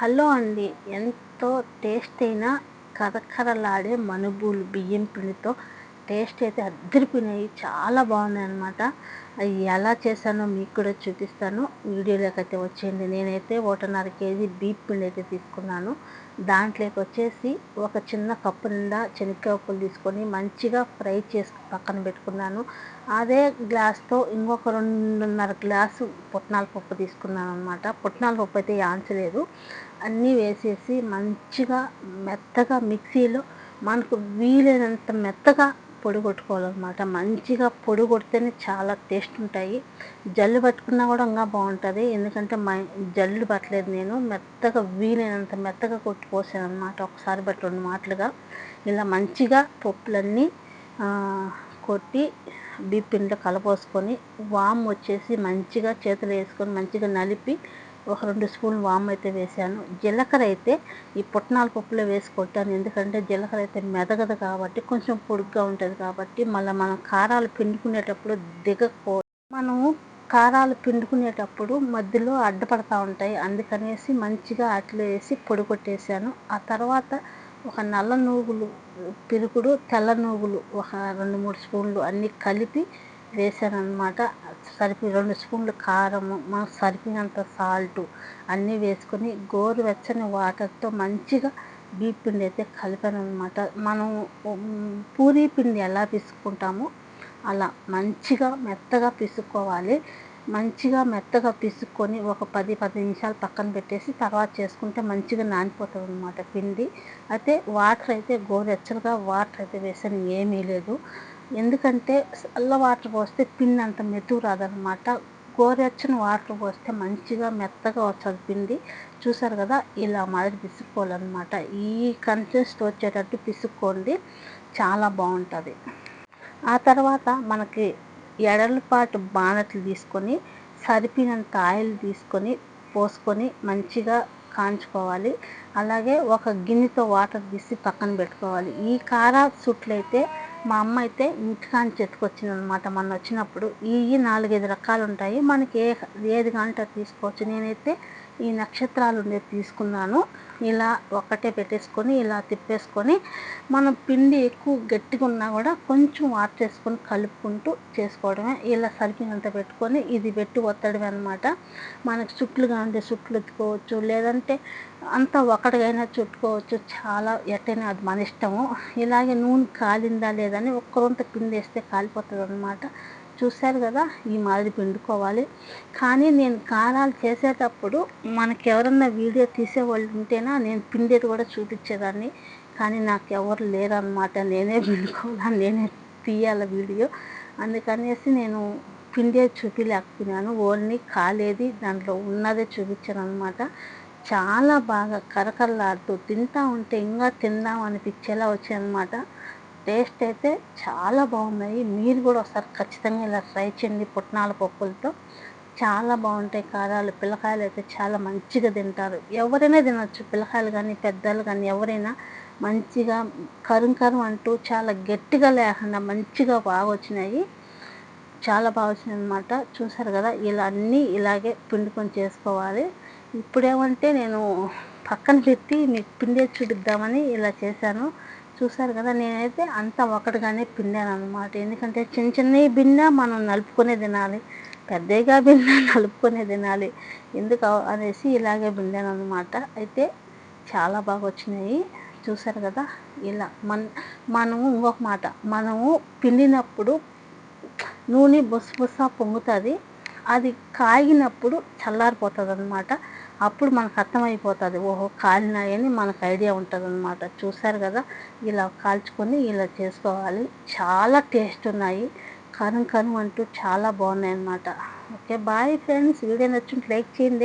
Hello అండి. ఎంతో taste అయిన కరకరలాడే మనుబూలు బియ్యం పిండితో టేస్ట్ అయితే అద్దరిపోయినాయి. చాలా బాగున్నాయి అనమాట అవి ఎలా చేశానో మీకు కూడా చూపిస్తాను. వీడియోలోకి అయితే వచ్చేయండి. నేనైతే ఒకటిన్నర కేజీ బీప్ పిండి అయితే తీసుకున్నాను. దాంట్లోకి వచ్చేసి ఒక చిన్న కప్పు నిండా శనగపప్పులు తీసుకొని మంచిగా ఫ్రై చేసి పక్కన పెట్టుకున్నాను. అదే గ్లాస్తో ఇంకొక రెండున్నర గ్లాసు పుట్నాల పప్పు తీసుకున్నాను అనమాట పుట్నాల పప్పు అయితే యాంచలేదు అన్నీ వేసేసి మంచిగా మెత్తగా మిక్సీలో మనకు వీలైనంత మెత్తగా పొడి కొట్టుకోవాలన్నమాట మంచిగా పొడి కొడితేనే చాలా టేస్ట్ ఉంటాయి. జల్లు పట్టుకున్నా కూడా ఇంకా బాగుంటుంది. ఎందుకంటే మై జల్లు పట్టలేదు నేను. మెత్తగా వీలైనంత మెత్తగా కొట్టి పోసాను అనమాట ఒకసారి బట్టి రెండు మాటలుగా. ఇలా మంచిగా పప్పులన్నీ కొట్టి బిప్పింలో కలపోసుకొని వామ్ వచ్చేసి మంచిగా చేతులు వేసుకొని మంచిగా నలిపి ఒక రెండు స్పూన్లు వామ్ అయితే వేసాను జీలకర్ర అయితే ఈ పుట్నాల పప్పులో వేసి కొట్టాను ఎందుకంటే జీలకర్ర అయితే మెదగదు కాబట్టి కొంచెం పొడుగ్గా ఉంటుంది కాబట్టి మళ్ళీ మనం కారాలు పిండుకునేటప్పుడు దిగకపో మనము కారాలు పిండుకునేటప్పుడు మధ్యలో అడ్డపడతా ఉంటాయి. అందుకనేసి మంచిగా అట్లు వేసి పొడకొట్టేసాను ఆ తర్వాత ఒక నల్ల నూగులు పిరుకుడు తెల్ల నూగులు ఒక రెండు మూడు స్పూన్లు అన్నీ కలిపి వేసాను అనమాట సరిపి రెండు స్పూన్లు కారము మనకు సరిపినంత సాల్ట్ అన్నీ వేసుకొని గోరువెచ్చని వాటర్తో మంచిగా బీప్ పిండి అయితే కలిపాను అనమాట మనం పూరీ పిండి ఎలా పిసుకుంటామో అలా మంచిగా మెత్తగా పిసుక్కోవాలి మంచిగా మెత్తగా పిసుక్కొని ఒక పది పది నిమిషాలు పక్కన పెట్టేసి తర్వాత చేసుకుంటే మంచిగా నానిపోతుంది అనమాట పిండి. అయితే వాటర్ అయితే గోరెచ్చలుగా వాటర్ అయితే వేసాను ఏమీ లేదు. ఎందుకంటే చల్ల వాటర్ పోస్తే పిండి అంత మెతుకు రాదనమాట గోరెచ్చని వాటర్ పోస్తే మంచిగా మెత్తగా వస్తుంది పిండి. చూసారు కదా ఇలా మాదిరి పిసుక్కోవాలన్నమాట ఈ కన్సిస్ట్ వచ్చేటట్టు పిసుక్కోండి చాలా బాగుంటుంది. ఆ తర్వాత మనకి ఎడలపాటు బానట్లు తీసుకొని సరిపినంత ఆయిల్ తీసుకొని పోసుకొని మంచిగా కాంచుకోవాలి. అలాగే ఒక గిన్నెతో వాటర్ తీసి పక్కన పెట్టుకోవాలి. ఈ కారా సుట్లయితే మా అమ్మ అయితే ఇంటికాని చెట్టుకొచ్చింది అనమాట మొన్న వచ్చినప్పుడు ఈ నాలుగైదు రకాలు ఉంటాయి మనకి ఏ ఏది కాంటే తీసుకోవచ్చు. నేనైతే ఈ నక్షత్రాలు ఉండేది తీసుకున్నాను. ఇలా ఒక్కటే పెట్టేసుకొని ఇలా తిప్పేసుకొని మనం పిండి ఎక్కువ గట్టిగా ఉన్నా కూడా కొంచెం వాటర్ చేసుకొని కలుపుకుంటూ చేసుకోవడమే. ఇలా సరిపినంత పెట్టుకొని ఇది పెట్టి ఒత్తడమే అనమాట మనకు చుట్లుగా ఉండే చుట్లు ఎత్తుకోవచ్చు లేదంటే అంతా ఒకటిగైనా చుట్టుకోవచ్చు. చాలా ఎట్టైనా అది మన ఇష్టము. ఇలాగే నూనె కాలిందా లేదని ఒక్కరంత పిండి వేస్తే కాలిపోతుంది అనమాట చూశారు కదా ఈ మాదిరి పిండుకోవాలి. కానీ నేను కారాలు చేసేటప్పుడు మనకి ఎవరన్నా వీడియో తీసేవాళ్ళు ఉంటేనా నేను పిండేది కూడా చూపించేదాన్ని. కానీ నాకు ఎవరు లేరనమాట నేనే పిండుకోవాలి నేనే తీయాలి వీడియో. అందుకనేసి నేను పిండే చూపించలేకపోయినాను ఓన్లీ కాలేది దాంట్లో ఉన్నదే చూపించాను అనమాట చాలా బాగా కరకరలాడుతూ తింటా ఉంటే ఇంకా తిందాం అనిపించేలా వచ్చాయన్నమాట టేస్ట్ అయితే చాలా బాగున్నాయి. మీరు కూడా ఒకసారి ఖచ్చితంగా ఇలా ట్రై చేయండి పుట్నాల పప్పులతో. చాలా బాగుంటాయి కారాలు. పిల్లకాయలు అయితే చాలా మంచిగా తింటారు. ఎవరైనా తినచ్చు. పిల్లకాయలు కానీ పెద్దలు కానీ ఎవరైనా మంచిగా కరుం కరుం అంటూ చాలా గట్టిగా లేకుండా మంచిగా బాగా వచ్చినాయి. చాలా బాగా వచ్చినాయి అనమాట చూసారు కదా ఇలా అన్నీ ఇలాగే పిండుకొని చేసుకోవాలి. ఇప్పుడేమంటే నేను పక్కన పెట్టి మీకు పిండే చూపిద్దామని ఇలా చేశాను. చూసారు కదా నేనైతే అంతా ఒకటిగానే పిండాను అనమాట ఎందుకంటే చిన్న చిన్నవి బిన్న మనం నలుపుకునే తినాలి పెద్దగా బిన్న నలుపుకునే తినాలి. ఎందుకు అనేసి ఇలాగే బిండాను అనమాట అయితే చాలా బాగా వచ్చినాయి. చూసారు కదా ఇలా మన మనము ఇంకొక మాట మనము పిండినప్పుడు నూనె బుస బుస పొంగుతుంది అది కాగినప్పుడు చల్లారిపోతుంది అనమాట అప్పుడు మనకు అర్థమైపోతుంది. ఓహో కాలినాయని మనకు ఐడియా ఉంటుంది అనమాట చూసారు కదా? ఇలా కాల్చుకొని ఇలా చేసుకోవాలి. చాలా టేస్ట్ ఉన్నాయి. కను కను అంటూ చాలా బాగున్నాయి అనమాట ఓకే బాయ్ ఫ్రెండ్స్. వీడియో నచ్చింటే లైక్ చేయండి.